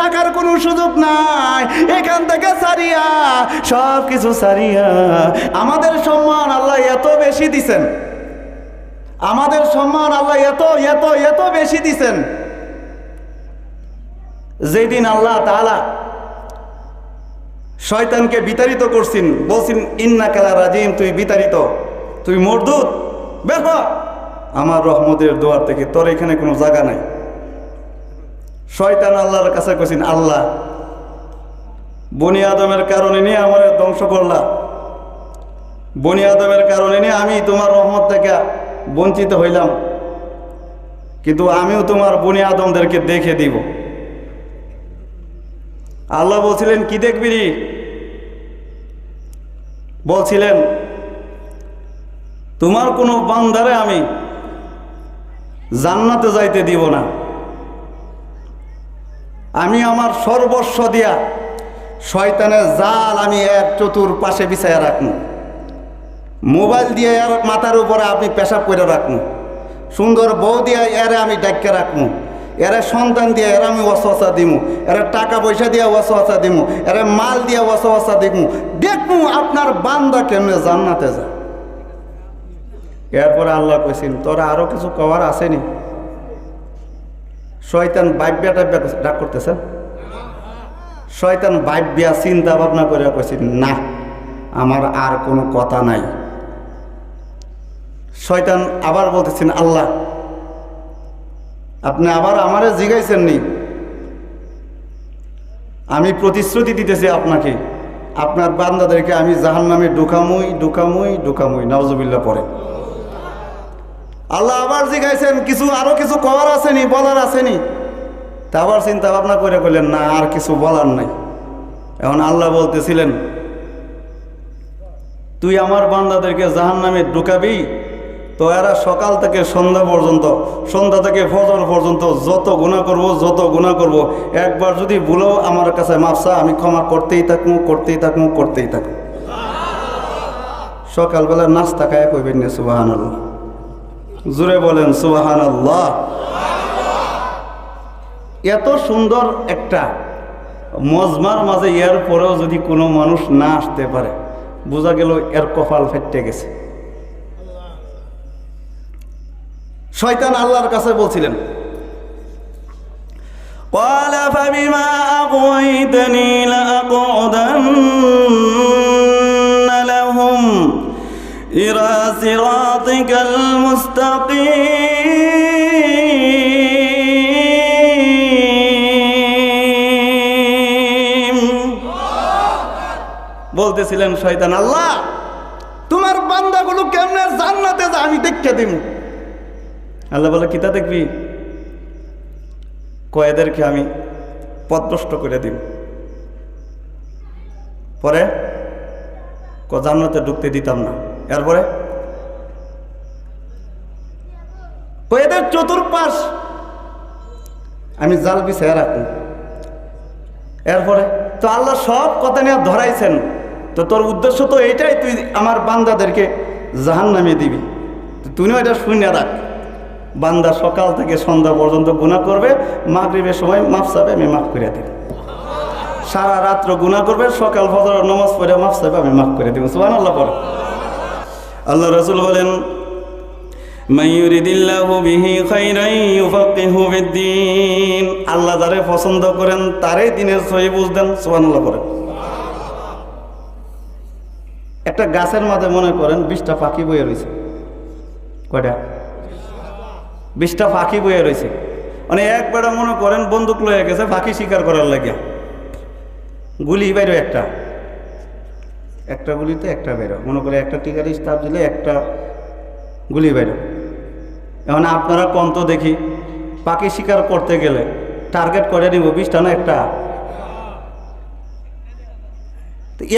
থাকার কোনো সুযোগ নাই। এখান থেকে সারিয়া সব কিছু সারিয়া। আমাদের সম্মান আল্লাহ এত বেশি দিছেন। আমাদের সম্মান আল্লাহ এত এত এত বেশি দিছেন। যেদিন আল্লাহ তাআলা শয়তানকে বিতাড়িত করছেন, বলছেন, ইন্না কালা রাজিম, তুই বিতাড়িত, তুই মরদুত, বের আমার রহমতের দোয়ার থেকে তোর এখানে কোনো জায়গা নাই। শয়তান আল্লাহর কাছে কইছেন, আল্লাহ, বনি আদমের কারণে নিয়ে আমার ধ্বংস করলা। বনি আদমের কারণে নিয়ে আমি তোমার রহমত থেকে বঞ্চিত হইলাম। কিন্তু আমিও তোমার বনি আদমদেরকে দেখে দিব। আল্লাহ বলছিলেন, কি দেখবি? বলছিলেন, তোমার কোনো বান্দারে আমি জান্নাতে যাইতে দিব না। আমি আমার সর্বস্ব দিয়া শয়তানের জাল আমি এক চতুর পাশে বিছাইয়া রাখব মোবাইল দিয়ে এর মাথার উপরে আপনি পেশাব করে রাখব সুন্দর বউ দিয়ে এরে আমি ডাক্কে রাখব এরা সন্তান দিয়ে এরা আমি ওয়াসওয়াসা দিমু। এরা টাকা পয়সা দিয়ে ওয়াসওয়াসা দিমু। এরা মাল দিয়ে ওয়াসওয়াসা দিমু। দেখমু আপনার বান্দা কেমনে জান্নাতে যায়। এরপরে আল্লাহ কইছেন, তোরা আরও কিছু কওয়ার আসেনি? শয়তান বাইব্যা টাইব্যা ডাক করতেছে? শয়তান বাইব্যা চিন্তা ভাবনা করে কইছেন না, আমার আর কোনো কথা নাই। শয়তান আবার বলতেছেন আল্লাহ, আপনি আবার আমারে জিগাইছেন নি আমি প্রতিশ্রুতি দিতেছি আপনাকে, আপনার বান্দাদেরকে আমি জাহান নামে ঢুকামুই ঢুকামুই ঢুকামুই নওয়াজবিল্লা পরে। আল্লাহ আবার জিগাইছেন কিছু আরও কিছু করার আসেনি, বলার আসেনি। তা আবার চিন্তা ভাবনা করে করলেন না, আর কিছু বলার নাই। এখন আল্লাহ বলতেছিলেন, তুই আমার বান্দাদেরকে জাহান নামে ঢুকাবি? তো এরা সকাল থেকে সন্ধ্যা পর্যন্ত, সন্ধ্যা থেকে ফজর পর্যন্ত যত গুণা করব, যত গুণা করব, একবার যদি ভুলেও আমার কাছে মাপসা আমি ক্ষমা করতেই থাকব করতেই থাকব করতেই থাকব। সকালবেলা নাস্তা খায় কইবেন না আল্লাহ জুড়ে বলেন সুবাহান আল্লাহ এত সুন্দর একটা মজমার মাঝে এর পরেও যদি কোনো মানুষ না আসতে পারে বোঝা গেল এর কপাল ফেটে গেছে শয়তান আল্লাহর কাছে বলছিলেন قال فبما أغويتني لأقعدن لهم إلى صراطك বলতেছিলেন শয়তান, আল্লাহ, তোমার বান্দাগুলো কেমনে জান্নাতে যা আমি দেখতে দিব আল্লাহ বলে, কিতা দেখবি? কয়েদেরকে আমি পদভ্রষ্ট করে দিব পরে জান্নাতে ঢুকতে দিতাম না। এরপরে কয়েদের চতুর্পাশ, আমি জাল বিছায় রাখুন। এরপরে, তো আল্লাহ সব কথা নিয়ে ধরাইছেন। তো তোর উদ্দেশ্য তো এইটাই, তুই আমার বান্দাদেরকে জাহান নামিয়ে দিবি। তো তুইও এটা শুনে রাখ। বান্দা সকাল থেকে সন্ধ্যা পর্যন্ত গুণা করবে, মাগরিবের সময় মাফ চাবে আমি মাফ করে দেব। সারা রাত্র গুণা করবে, সকাল ফজর নমাজ পড়ে মাফ চাবে আমি মাফ করে দেবো। সুবান আল্লাহ পরে আল্লাহ রসুল বলেন আল্লাহ যারে পছন্দ করেন, তারই দিনের সহি বুঝদেন সুবহানাল্লাহ পড়েন একটা গাছের মাঝে মনে করেন, বিশটা পাখি বয়ে রয়েছে। কয়টা? বিশটা পাখি বয়ে রয়েছে। মানে একবারে মনে করেন, বন্দুক লয়ে গেছে, পাখি শিকার করার লাগিয়া। গুলি বাইরে একটা। একটা গুলিতে একটা বেরো মনে করে একটা টিকার স্টাফ দিলে একটা গুলি বেরো এখন আপনারা কন্ত দেখি, পাখি শিকার করতে গেলে টার্গেট করে নিব বিশটা না একটা?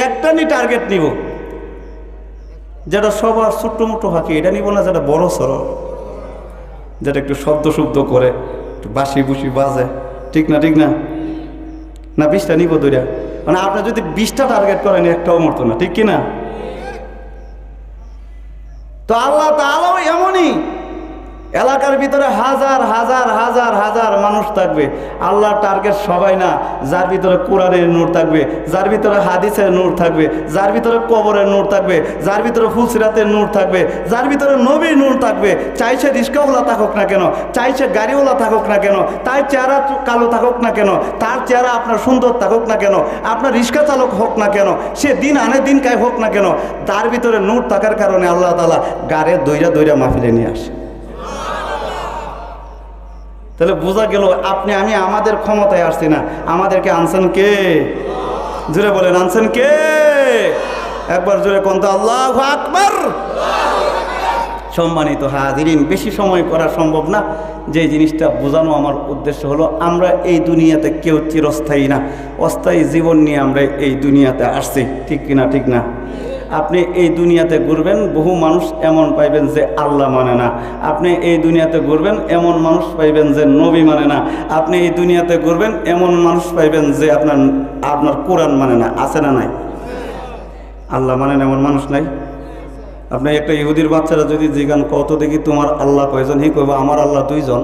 একটা নি টার্গেট নিব। যেটা সবার ছোট্ট মোটো হাঁকি, এটা নিব না যেটা বড় সড় যেটা একটু শব্দ শব্দ করে, একটু বাসি বুসি বাজে। ঠিক না ঠিক না? না, বিশটা নিব দুইটা। মানে আপনার যদি বিশটা টার্গেট করেন, একটাও মরতো না। ঠিক কি না তো আল্লাহ তাআলাও এমনই। এলাকার ভিতরে হাজার হাজার হাজার হাজার মানুষ থাকবে। আল্লাহ টার্গেট সবাই না, যার ভিতরে কোরআনের নূর থাকবে, যার ভিতরে হাদিসের নূর থাকবে, যার ভিতরে কবরের নূর থাকবে, যার ভিতরে ফুলসিরাতের নূর থাকবে, যার ভিতরে নবীর নূর থাকবে চাইছে রিস্কাওয়ালা থাকুক না কেন চাইছে গাড়িওয়ালা থাকুক না কেন, তার চেহারা কালো থাকুক না কেন, তার চেহারা আপনার সুন্দর থাকুক না কেন, আপনার রিক্সা চালক হোক না কেন, সে দিন আনে দিন কায় হোক না কেন, তার ভিতরে নূর থাকার কারণে আল্লাহ তালা গাড়ে দইরা দইরা মাহফিলে নিয়ে আসে। তাহলে বোঝা গেল আপনি, আমি আমাদের ক্ষমতায় আসছি না। আমাদেরকে আনছেন কে? জুড়ে বলেন, আনছেন কে? একবার জোরে কোন তো আল্লাহ আকবর। সম্মানিত হাজিরিন, বেশি সময় করা সম্ভব না। যে জিনিসটা বোঝানো আমার উদ্দেশ্য হলো, আমরা এই দুনিয়াতে কেউ চিরস্থায়ী না। অস্থায়ী জীবন নিয়ে আমরা এই দুনিয়াতে আসছি। ঠিক কিনা, ঠিক না? আপনি এই দুনিয়াতে ঘুরবেন, বহু মানুষ এমন পাইবেন যে আল্লাহ মানে না। আপনি এই দুনিয়াতে ঘুরবেন, এমন মানুষ পাইবেন যে নবী মানে না। আপনি এই দুনিয়াতে ঘুরবেন, এমন মানুষ পাইবেন যে আপনার আপনার কোরআন মানে না। আছে না নাই? আল্লাহ মানে না এমন মানুষ নাই? আপনি একটা ইহুদির বাচ্চারা যদি জিগান কত দেখি তোমার আল্লাহ কয়জন? হি কইব, আমার আল্লাহ দুইজন।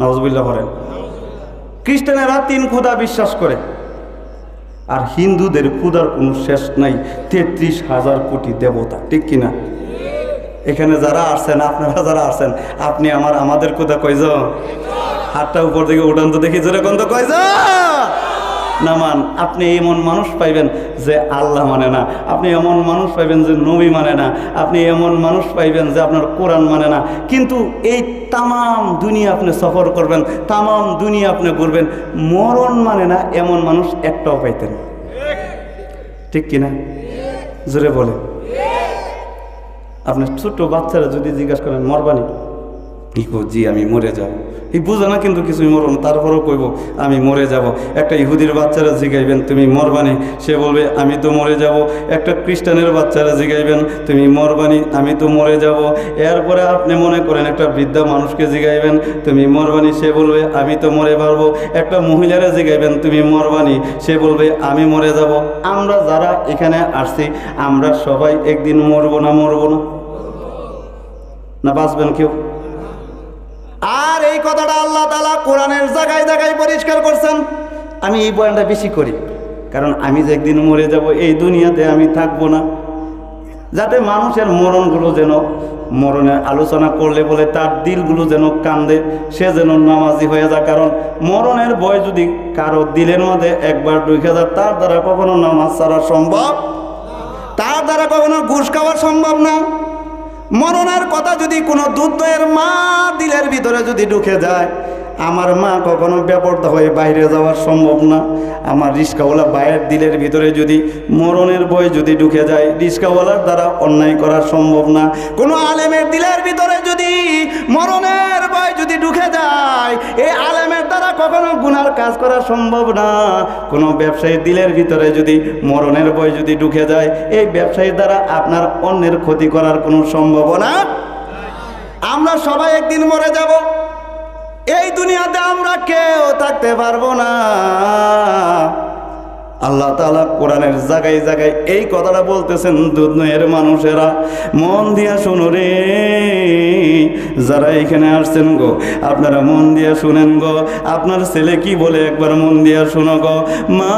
নওয়াজবিল্লাহ করেন খ্রিস্টানেরা তিন খোদা বিশ্বাস করে। আর হিন্দুদের ক্ষুদার কোনো শেষ নাই, তেত্রিশ হাজার কোটি দেবতা, ঠিক কিনা? এখানে যারা আসছেন, আপনারা যারা আসছেন, আপনি আমার, আমাদের কোথা কয়জন? হাতটা উপর দিকে উঠান তো দেখি যেরকম তো কইজ নামান আপনি এমন মানুষ পাইবেন যে আল্লাহ মানে না। আপনি এমন মানুষ পাইবেন যে নবী মানে না। আপনি এমন মানুষ পাইবেন যে আপনার কোরআন মানে না। কিন্তু এই তামাম দুনিয়া আপনি সফর করবেন, তামাম দুনিয়া আপনি ঘুরবেন, মরণ মানে না এমন মানুষ একটাও পাইতেন। ঠিক কিনা? জোরে বলে আপনার ছোট বাচ্চারা যদি জিজ্ঞাসা করেন মরবানি কি কো জি আমি মরে যাব। এই বুঝে না কিন্তু কিছুই মরব না তারপরেও কইব, আমি মরে যাব। একটা ইহুদির বাচ্চারা জিগাইবেন, তুমি মরবানি সে বলবে, আমি তো মরে যাব। একটা খ্রিস্টানের বাচ্চারা জিগাইবেন, তুমি মরবানি আমি তো মরে যাব। এরপরে আপনি মনে করেন একটা বৃদ্ধা মানুষকে জিগাইবেন, তুমি মরবানি সে বলবে, আমি তো মরে পারব। একটা মহিলারা জিগাইবেন, তুমি মরবানি সে বলবে, আমি মরে যাব। আমরা যারা এখানে আসছি, আমরা সবাই একদিন মরবো না মরবো না? না বাঁচবেন কেউ? আর এই কথাটা আল্লাহ তালা কোরআনের জায়গায় জায়গায় পরিষ্কার করছেন। আমি এই বয়ানটা বেশি করি, কারণ আমি যে একদিন মরে যাব এই দুনিয়াতে আমি থাকব না। যাতে মানুষের মরণগুলো যেন মরণের আলোচনা করলে বলে তার দিলগুলো যেন কান্দে, সে যেন নামাজি হয়ে যায়। কারণ মরণের বয় যদি কারও দিলের মধ্যে একবার ঢুকে যায়, তার দ্বারা কখনো নামাজ ছাড়া সম্ভব, তার দ্বারা কখনো ঘুষ খাওয়া সম্ভব না। মরণের কথা যদি কোনো দুধের মা দিলের ভিতরে যদি ঢুকে যায় আমার মা কখনো ব্যাপারটা হয়ে বাইরে যাওয়ার সম্ভব না। আমার রিস্কাওয়ালা বাইরের দিলের ভিতরে যদি মরণের বই যদি ঢুকে যায়, রিস্কাওয়ালার দ্বারা অন্যায় করা সম্ভব না। কোনো আলেমের দিলের ভিতরে যদি মরণের বই যদি ঢুকে যায়, এই আলেমের দ্বারা কখনো গুনার কাজ করা সম্ভব না। কোনো ব্যবসায়ীর দিলের ভিতরে যদি মরণের বই যদি ঢুকে যায়, এই ব্যবসায়ীর দ্বারা আপনার অন্যের ক্ষতি করার কোনো সম্ভাবনা? আমরা সবাই একদিন মরে যাব। এই দুনিয়াতে আমরা কেউ থাকতে পারব না। আল্লাহ তালা কোরআনের জায়গায় জায়গায় এই কথাটা বলতেছেন, দুধনয়ের মানুষেরা, মন দিয়া শুনো রে। যারা এখানে আসছেন গো, আপনারা মন দিয়া শুনেন গো। আপনার ছেলে কি বলে একবার মন দিয়া শুনো গো? মা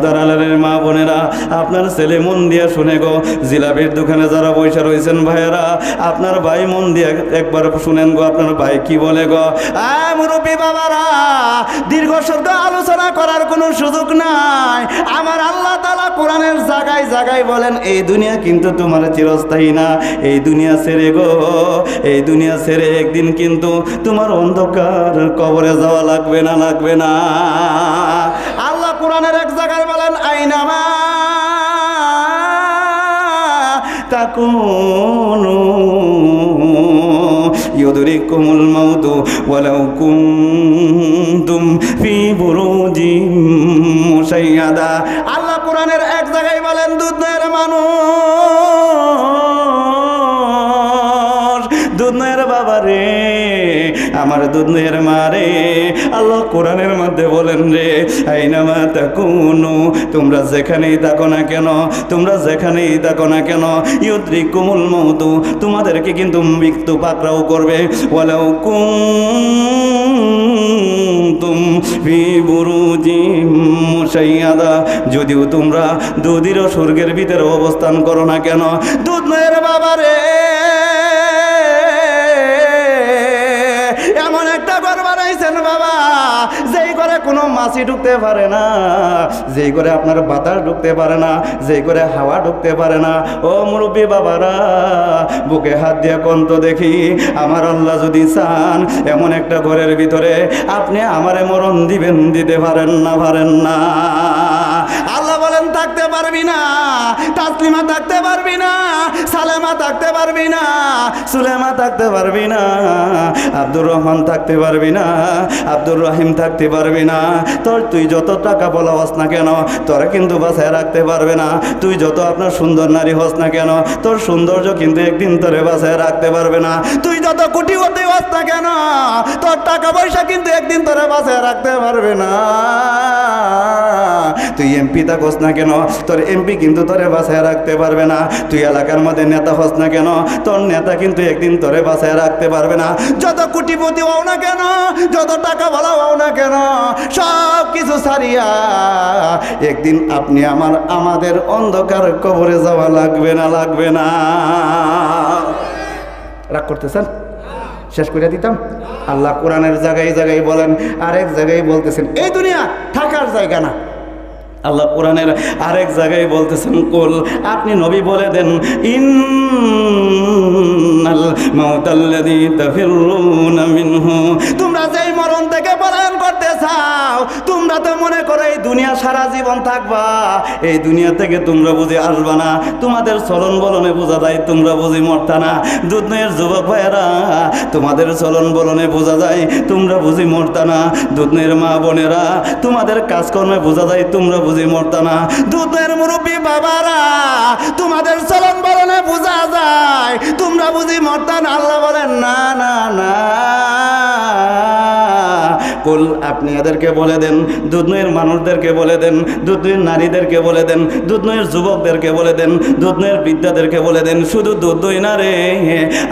পর্দার আলারের মা বোনেরা, আপনার ছেলে মন দিয়া শুনে গো, জিলাপির দোকানে যারা বৈশা রয়েছেন ভাইয়েরা, আপনার ভাই মন দিয়া একবার শুনেন গো, আপনার ভাই কি বলে গো? মুরব্বী বাবারা, দীর্ঘ শব্দ আলোচনা করার কোনো সুযোগ নাই। আমার আল্লাহ তালা কোরআনের জায়গায় জায়গায় বলেন, এই দুনিয়া কিন্তু তোমার চিরস্থায়ী না, এই দুনিয়া ছেড়ে গো, এই দুনিয়া ছেড়ে একদিন কিন্তু তোমার অন্ধকার কবরে যাওয়া লাগবে না লাগবে না। কোরআনের এক জায়গায় বলেন আইনামা তাকুনু ইউদরিকুমুল মাউতু ওয়ালাউ কুনতুম ফি বুরুজিম মুশাইয়াদা আমার দুধনয়ের মা রে আল্লাহ কোরআনের মধ্যে বলেন রে আইনামা তাকুনু, তোমরা যেখানেই থাকো না কেন, তোমরা যেখানেই থাকো না কেন ইউদ্রি কুমুল মৌতু তোমাদেরকে কিন্তু মৃত্যু পাকড়াও করবে। বলেও কুনতুম ফি যদিও তোমরা দুদির স্বর্গের ভিতরে অবস্থান করো না কেন। দুধ নয়ের মাছি ঢুকতে পারে না। যেই করে আপনার বাতাস ঢুকতে পারে না, যেই করে হাওয়া ঢুকতে পারে না। ও মুরব্বী বাবারা, বুকে হাত দিয়ে কন্ত দেখি, আমার আল্লাহ যদি চান, এমন একটা ঘরের ভিতরে আপনি আমারে মরণ দিবেন, দিতে পারেন না পারেন না। আল্লাহ বলেন, থাকতে পারবি না। তাসলিমা থাকতে পারবি না। সালেমা থাকতে পারবি না। সুলেমা থাকতে পারবি না। আব্দুর রহমান থাকতে পারবি না। আব্দুর রহিম থাকতে পারবি না। তোর, তুই যত টাকা বলা হস না কেন, তোরা কিন্তু বাসায় রাখতে পারবে না। তুই যত আপনার সুন্দর নারী হস না কেন, তোর সৌন্দর্য কিন্তু একদিন তোরে বাসায় রাখতে পারবে না। তুই যত কোটিপতি হস না কেন, তোর টাকা পয়সা কিন্তু একদিন তোরে বাসায় রাখতে পারবে না। তুই এমপি তা থাকস না কেন? তোর এমপি কিন্তু তোরে বাসায় রাখতে পারবে না। তুই এলাকার মধ্যে নেতা হস না কেন? তোর নেতা কিন্তু একদিন তোরে বাসায় রাখতে পারবে না। যত কোটিপতি হও না কেন? যত টাকা ভালো হও না কেন? সব কিছু সারিয়া একদিন আপনি আমার, আমাদের অন্ধকার কবরে যাওয়া লাগবে না লাগবে না। রাগ করতেছেন? শেষ করে দিতাম? আল্লাহ কোরআনের জায়গায় জায়গায় বলেন, আরেক জায়গায় বলতেছেন, এই দুনিয়া থাকার জায়গা না। আল্লাহ কোরআনের আরেক জায়গায় বলতেছেন, কুল আপনি নবী বলে দেন, ইন্নাল মাউতাল্লাযী তাফিরুনা মিনহু তোমরা মরণ থেকে পলায়ন করতে চাও, তোমরা তো মনে করো এই দুনিয়া সারা জীবন থাকবা। এই দুনিয়া থেকে তোমরা বুঝে আসবা না, তোমাদের চলন বলনে বোঝা যায়, তোমরা বুঝি মরতা না। দুধনয়ের যুবক ভাইয়েরা, তোমাদের চলন বলনে বোঝা যায়, তোমরা বুঝি মরতা না। দুধনয়ের মা বোনেরা, তোমাদের কাজকর্মে বোঝা যায়, তোমরা বুঝি মরতা না। দুধের মুরব্বী বাবারা, তোমাদের চলন বলনে বোঝা যায়, তোমরা বুঝি মরতা না। আল্লাহ বলেন, না না না। কুল, আপনি এদেরকে বলে দেন দুধনয়ের মানুষদেরকে বলে দেন দুধনয়ের নারীদেরকে বলে দেন দুধনয়ের যুবকদেরকে বলে দেন দুধনয়ের বিদ্যাদেরকে বলে দেন, শুধু দুধ দুধই না রে।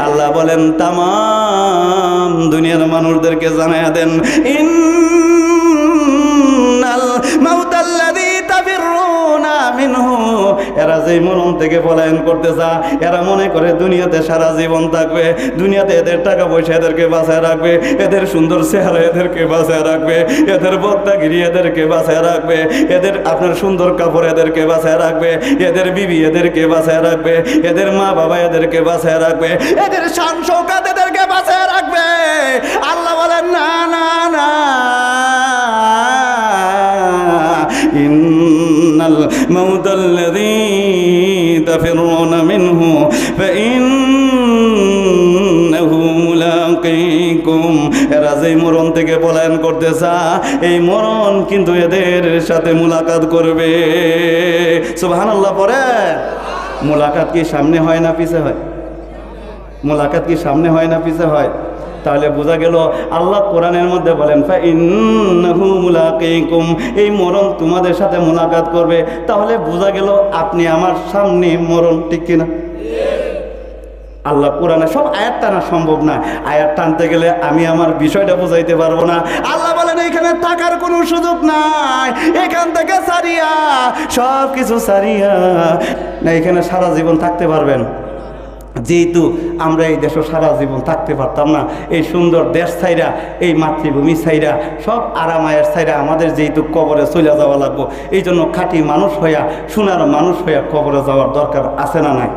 আল্লাহ বলেন, তামাম দুনিয়ার মানুষদেরকে জানাইয়া দেন ইন্নাল যারা যে মরণ থেকে পলায়ন করতে চা এরা মনে করে দুনিয়াতে সারা জীবন থাকবে। দুনিয়াতে এদের টাকা পয়সা এদেরকে বাঁচায় রাখবে, এদের সুন্দর চেহারা এদেরকে বাঁচায় রাখবে, এদের বক্তাগিরি এদেরকে বাঁচায় রাখবে, এদের আপনার সুন্দর কাপড় এদেরকে বাঁচায় রাখবে, এদের বিবি এদেরকে বাঁচায় রাখবে, এদের মা বাবা এদেরকে বাঁচায় রাখবে, এদের শান শৌকাত এদেরকে বাঁচায় রাখবে। আল্লাহ বলেন, না না না। ইন্নাল মাউদাল্লাযী تفرون منه فإنه ملاقيكم এরা যেই মরণ থেকে পলায়ন করতে চা এই মরণ কিন্তু এদের সাথে মুলাকাত করবে সুবহানাল্লাহ পরে মুলাকাত কি সামনে হয় না পিছে হয় মোলাকাত কি সামনে হয় না পিছে হয় তাহলে বোঝা গেল আল্লাহ কোরআনের মধ্যে বলেন এই মরণ তোমাদের সাথে মোলাকাত করবে। তাহলে বোঝা গেল আপনি আমার সামনে মরণ, ঠিক কিনা? আল্লাহ কোরআনে সব আয়াত টানা সম্ভব না। আয়াত টানতে গেলে আমি আমার বিষয়টা বুঝাইতে পারব না। আল্লাহ বলেন, এখানে থাকার কোনো সুযোগ নাই। এখান থেকে সারিয়া সব কিছু সারিয়া। না, এখানে সারা জীবন থাকতে পারবেন। যেহেতু আমরা এই দেশে সারা জীবন থাকতে পারতাম না, এই সুন্দর দেশ ছাইরা, এই মাতৃভূমি ছাইরা, সব আরামায়ের ছাইরা আমাদের যেহেতু কবরে চলে যাওয়া লাগবো এই জন্য খাঁটি মানুষ হইয়া সোনার মানুষ হইয়া কবরে যাওয়ার দরকার আছে না নাই?